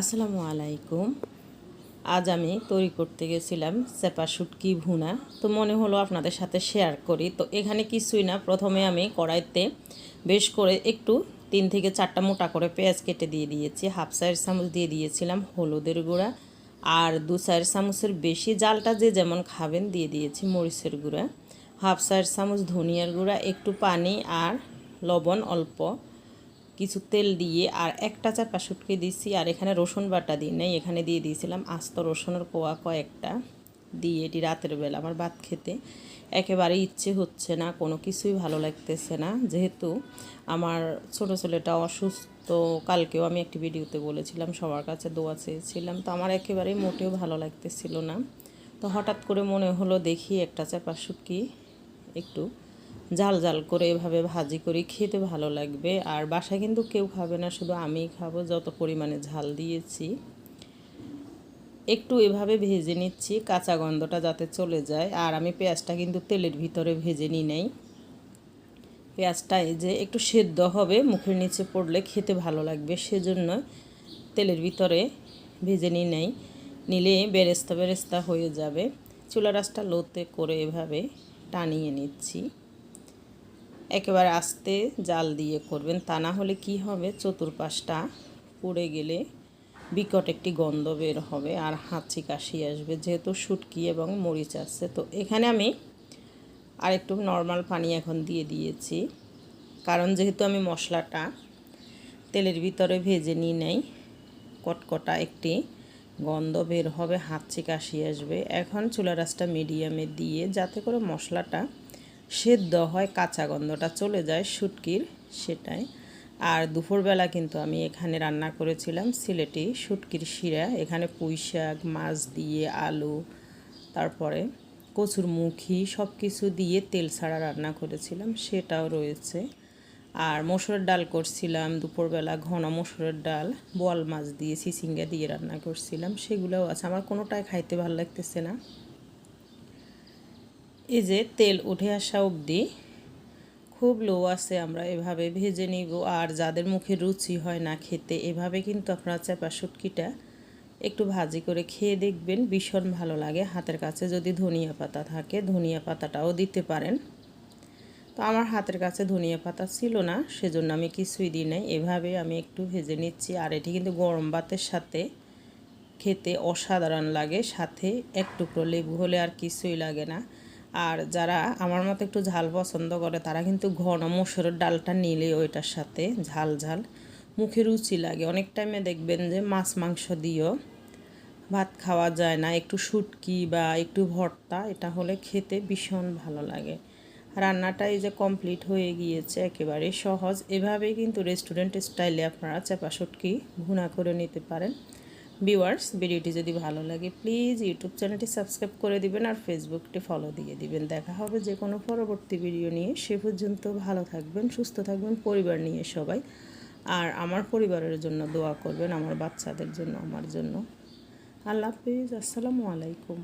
আসসালামু আলাইকুম। আজ আমি তৈরি করতে গেছিলাম চেপা শুটকি ভুনা। তো মনে হলো আপনাদের সাথে শেয়ার করি। তো এখানে কিছুই না, প্রথমে আমি কড়াইতে বেশ করে একটু তিন থেকে চারটা মোটা করে পেঁয়াজ কেটে দিয়ে দিয়েছি। হাফ সাইড চামচ দিয়ে দিয়েছিলাম হলুদের গুঁড়া আর দু সাইড চামচের বেশি জালটা যে যেমন খাবেন দিয়ে দিয়েছি মরিচের গুঁড়া। হাফ সাইড চামচ ধনিয়ার গুঁড়া, একটু পানি আর লবণ অল্প। কিছু তেল দিয়ে আর একটা চাপা শুটকে দিয়েছি আর এখানে রসুন বাটা দিই নাই, এখানে দিয়ে দিয়েছিলাম আস্ত রসুনের কোয়া কয়েকটা, দিয়ে এটি রাতের বেলা আমার ভাত খেতে। একেবারে ইচ্ছে হচ্ছে না, কোনো কিছুই ভালো লাগতেছে না। যেহেতু আমার ছোটো ছেলেটা অসুস্থ, কালকেও আমি একটি ভিডিওতে বলেছিলাম, সবার কাছে দোয়া চেয়েছিলাম, তো আমার একেবারেই মোটেও ভালো লাগতেছিল না। তো হঠাৎ করে মনে হলো, দেখি একটা চাপা শুটকি একটু জাল জাল করে এভাবে ভাজি করে, খেতে ভালো লাগবে। আর বাসায় কিন্তু কেউ খাবে না, শুধু আমিই খাব, যত পরিমাণে ঝাল দিয়েছি। একটু এভাবে ভেজে নিচ্ছি, কাঁচা গন্ধটা যাতে চলে যায়। আর আমি পেঁয়াজটা কিন্তু তেলের ভিতরে ভেজে নিই নেই। পেঁয়াজটা এই যে একটু সেদ্ধ হবে, মুখের নিচে পড়লে খেতে ভালো লাগবে, সেজন্য তেলের ভিতরে ভেজে নিই নেই। নিলে বেরেস্তা বেরেস্তা হয়ে যাবে। চুলা রাসটা লোতে করে এভাবে টানিয়ে নিচ্ছি। একেবারে আস্তে জাল দিয়ে করবেন। তা না হলে কি হবে? চতুর্পাশটা পুড়ে গেলে বিকট একটি গন্ধ বের হবে আর হাঁচি কাশি আসবে, যেহেতু শুটকি এবং মরিচ আছে। তো এখানে আমি আর একটু নর্মাল পানি এখন দিয়ে দিয়েছি। কারণ যেহেতু আমি মশলাটা তেলের ভিতরে ভেজে নিই নেই, কটকটা একটি গন্ধ বের হবে, হাঁচি কাশি আসবে। এখন চুলা রাসটা মিডিয়ামে দিয়ে যাতে করে মশলাটা সেদ্ধ হয় কাঁচা গন্ধটা চলে যায় শুটকির, সেটাই। আর দুপুরবেলা কিন্তু আমি এখানে রান্না করেছিলাম সিলেটি শুটকির শিরা। এখানে পুঁই শাক, মাছ দিয়ে আলু, তারপরে কচুর মুখি সব কিছু দিয়ে তেল ছাড়া রান্না করেছিলাম, সেটাও রয়েছে। আর মসুরের ডাল করছিলাম, দুপুরবেলা ঘন মসুরের ডাল, বোয়াল মাছ দিয়ে, সিসিঙ্গা দিয়ে রান্না করছিলাম, সেগুলোও আছে। আমার কোনোটাই খাইতে ভালো লাগতেছে না। এই যে তেল উঠে আসা অবধি খুব লো আছে আমরা এভাবে ভেজে নিব। আর যাদের মুখে রুচি হয় না খেতে, এভাবে কিন্তু আপনারা চাপা শুটকিটা একটু ভাজি করে খেয়ে দেখবেন, ভীষণ ভালো লাগে। হাতের কাছে যদি ধনিয়া পাতা থাকে, ধনিয়া পাতাটাও দিতে পারেন। তো আমার হাতের কাছে ধনিয়া পাতা ছিল না, সেজন্য আমি কিছুই দিই নাই। এভাবে আমি একটু ভেজে নিচ্ছি। আর এটি কিন্তু গরম ভাতের সাথে খেতে অসাধারণ লাগে। সাথে এক টুকরো লেবু হলে আর কিছুই লাগে না। আর যারা আমার মতো একটু ঝাল পছন্দ করে, তারা কিন্তু ঘন মসুরের ডালটা নিলে ওইটার সাথে ঝাল ঝাল মুখে রুচি লাগে। অনেক টাইমে দেখবেন যে মাছ মাংস দিয়েও ভাত খাওয়া যায় না। একটু শুটকি বা একটু ভর্তা, এটা হলে খেতে ভীষণ ভালো লাগে। রান্নাটা এই যে কমপ্লিট হয়ে গিয়েছে, একেবারে সহজ। এভাবেই কিন্তু রেস্টুরেন্ট স্টাইলে আপনারা চাপা শুটকি ভুনা করে নিতে পারেন। ভিউয়ার্স ভিডিওটি যদি ভালো লাগে প্লিজ ইউটিউব চ্যানেলটি সাবস্ক্রাইব করে দিবেন আর ফেসবুকটি ফলো দিয়ে দিবেন। দেখা হবে যে কোনো পরবর্তী ভিডিও নিয়ে। সে পর্যন্ত ভালো থাকবেন, সুস্থ থাকবেন, পরিবার নিয়ে সবাই। আর আমার পরিবারের জন্য দোয়া করবেন, আমার বাচ্চাদের জন্য, আমার জন্য। আল্লাহ হাফিজ, আসসালামু আলাইকুম।